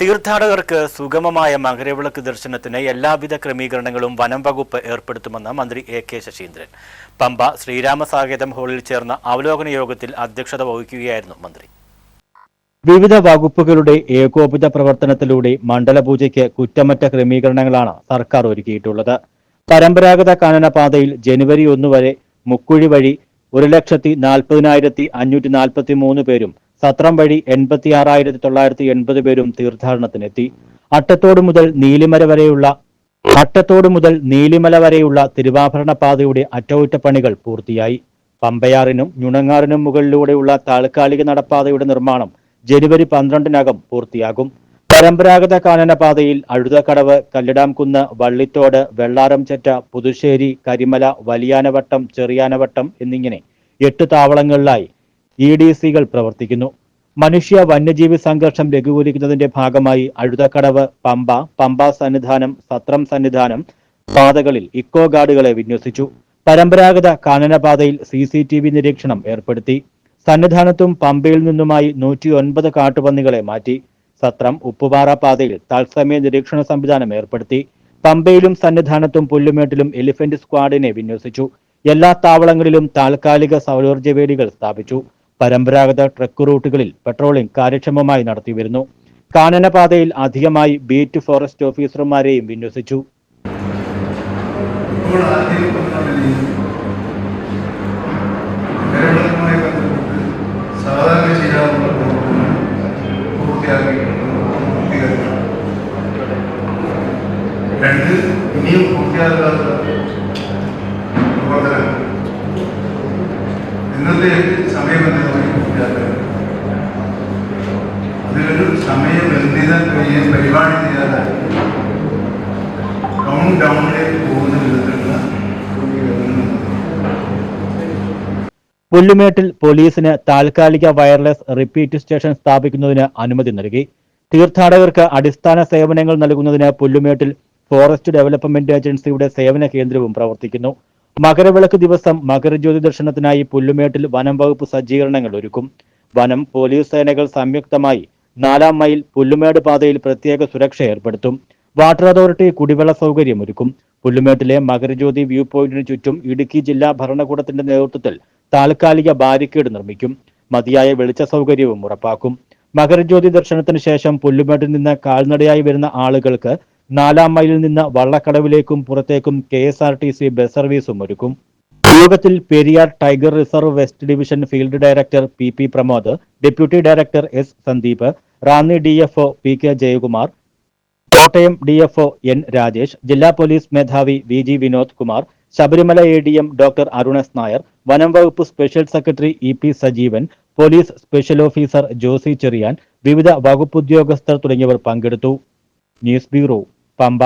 തീർത്ഥാടകർക്ക് സുഗമമായ മകരവിളക്ക് ദർശനത്തിന് എല്ലാവിധ ക്രമീകരണങ്ങളും വനം വകുപ്പ് ഏർപ്പെടുത്തുമെന്ന് മന്ത്രി എ കെ ശശീന്ദ്രൻ. പമ്പ ശ്രീരാമസാകേതം ഹാളിൽ ചേർന്ന അവലോകന യോഗത്തിൽ അധ്യക്ഷത വഹിക്കുകയായിരുന്നു മന്ത്രി. വിവിധ വകുപ്പുകളുടെ ഏകോപിത പ്രവർത്തനത്തിലൂടെ മണ്ഡലപൂജയ്ക്ക് കുറ്റമറ്റ ക്രമീകരണങ്ങളാണ് സർക്കാർ ഒരുക്കിയിട്ടുള്ളത്. പരമ്പരാഗത കാനനപാതയിൽ ജനുവരി ഒന്ന് വരെ മുക്കുഴി വഴി ഒരു ലക്ഷത്തി നാൽപ്പതിനായിരത്തി അഞ്ഞൂറ്റി നാൽപ്പത്തി മൂന്ന് പേരും സത്രം വഴി എൺപത്തി ആറായിരത്തി തൊള്ളായിരത്തി എൺപത് പേരും തീർത്ഥാടനത്തിനെത്തി. അട്ടത്തോട് മുതൽ നീലിമല വരെയുള്ള അട്ടത്തോട് മുതൽ നീലിമല വരെയുള്ള തിരുവാഭരണ പാതയുടെ അറ്റകുറ്റപ്പണികൾ പൂർത്തിയായി. പമ്പയാറിനും ഞുണങ്ങാറിനും മുകളിലൂടെയുള്ള താൽക്കാലിക നടപ്പാതയുടെ നിർമ്മാണം ജനുവരി പന്ത്രണ്ടിനകം പൂർത്തിയാകും. പരമ്പരാഗത കാനനപാതയിൽ അഴുതക്കടവ് കല്ലിടാംകുന്ന് വള്ളിത്തോട് വെള്ളാരംചെറ്റ പുതുശ്ശേരി കരിമല വലിയാനവട്ടം ചെറിയാനവട്ടം എന്നിങ്ങനെ എട്ട് താവളങ്ങളിലായി ഇ ഡി സികൾ പ്രവർത്തിക്കുന്നു. മനുഷ്യ വന്യജീവി സംഘർഷം ലഘൂകരിക്കുന്നതിന്റെ ഭാഗമായി അഴുതക്കടവ് പമ്പ പമ്പ സന്നിധാനം സത്രം സന്നിധാനം പാതകളിൽ ഇക്കോ ഗാർഡുകളെ വിന്യസിച്ചു. പരമ്പരാഗത കാനനപാതയിൽ സി സി ടി വി നിരീക്ഷണം ഏർപ്പെടുത്തി. സന്നിധാനത്തും പമ്പയിൽ നിന്നുമായി നൂറ്റി ഒൻപത് കാട്ടുപന്നികളെ മാറ്റി. സത്രം ഉപ്പുപാറ പാതയിൽ തത്സമയ നിരീക്ഷണ സംവിധാനം ഏർപ്പെടുത്തി. പമ്പയിലും സന്നിധാനത്തും പുല്ലുമേട്ടിലും എലിഫന്റ് സ്ക്വാഡിനെ വിന്യസിച്ചു. എല്ലാ താവളങ്ങളിലും താൽക്കാലിക സൗരോർജ വേലികൾ സ്ഥാപിച്ചു. പരമ്പരാഗത ട്രക്ക് റൂട്ടുകളിൽ പെട്രോളിംഗ് കാര്യക്ഷമമായി നടത്തിവരുന്നു കാനനപാതയിൽ അധികമായി ബീറ്റ് ഫോറസ്റ്റ് ഓഫീസർമാരെയും വിന്യസിച്ചു. രണ്ട് ഇനിയും പൂർത്തിയാകാത്ത അതിലൊരു സമയബന്ധിത പരി- പരിപാടി ചെയ്യാനായി കൗണ്ട് ഡൗണിലേക്ക് പോകുന്ന വിധത്തിലുള്ള പുല്ലുമേട്ടിൽ പോലീസിന് താൽക്കാലിക വയർലെസ് റിപ്പീറ്റ് സ്റ്റേഷൻ സ്ഥാപിക്കുന്നതിന് അനുമതി നൽകി. തീർത്ഥാടകർക്ക് അടിസ്ഥാന സേവനങ്ങൾ നൽകുന്നതിന് പുല്ലുമേട്ടിൽ ഫോറസ്റ്റ് ഡെവലപ്മെന്റ് ഏജൻസിയുടെ സേവന കേന്ദ്രവും പ്രവർത്തിക്കുന്നു. മകരവിളക്ക് ദിവസം മകരജ്യോതി ദർശനത്തിനായി പുല്ലുമേട്ടിൽ വനം വകുപ്പ് സജ്ജീകരണങ്ങൾ ഒരുക്കും. വനം പോലീസ് സേനകൾ സംയുക്തമായി നാലാം മൈൽ പുല്ലുമേട് പാതയിൽ പ്രത്യേക സുരക്ഷ ഏർപ്പെടുത്തും. വാട്ടർ അതോറിറ്റി കുടിവെള്ള സൗകര്യം ഒരുക്കും. പുല്ലുമേട്ടിലെ മകരജ്യോതി വ്യൂ പോയിന്റിന് ചുറ്റും ഇടുക്കി ജില്ലാ ഭരണകൂടത്തിന്റെ നേതൃത്വത്തിൽ താൽക്കാലിക ബാരിക്കേഡ് നിർമ്മിക്കും. മതിയായ വെളിച്ച സൗകര്യവും ഉറപ്പാക്കും. മകരജ്യോതി ദർശനത്തിന് ശേഷം പുല്ലുമേട്ടിൽ നിന്ന് കാൽനടയായി വരുന്ന ആളുകൾക്ക് നാലാം മൈലിൽ നിന്ന് വള്ളക്കടവിലേക്കും പുറത്തേക്കും കെ ബസ് സർവീസും ഒരുക്കും. യോഗത്തിൽ Periyar tiger reserve west division field director P P Pramod deputy director S Sandeep Ranni D F O P K Jayakumar Kottayam D F O N Rajesh ജില്ലാ പോലീസ് മേധാവി V G Vinod Kumar Sabarimala A D M doctor Arun S Nair വനം വകുപ്പ് special secretary E P Sajeevan police special officer Josy Cherian വിവിധ വകുപ്പ് ഉദ്യോഗസ്ഥർ തുടങ്ങിയവർ പങ്കെടുത്തു. News bureau Pamba.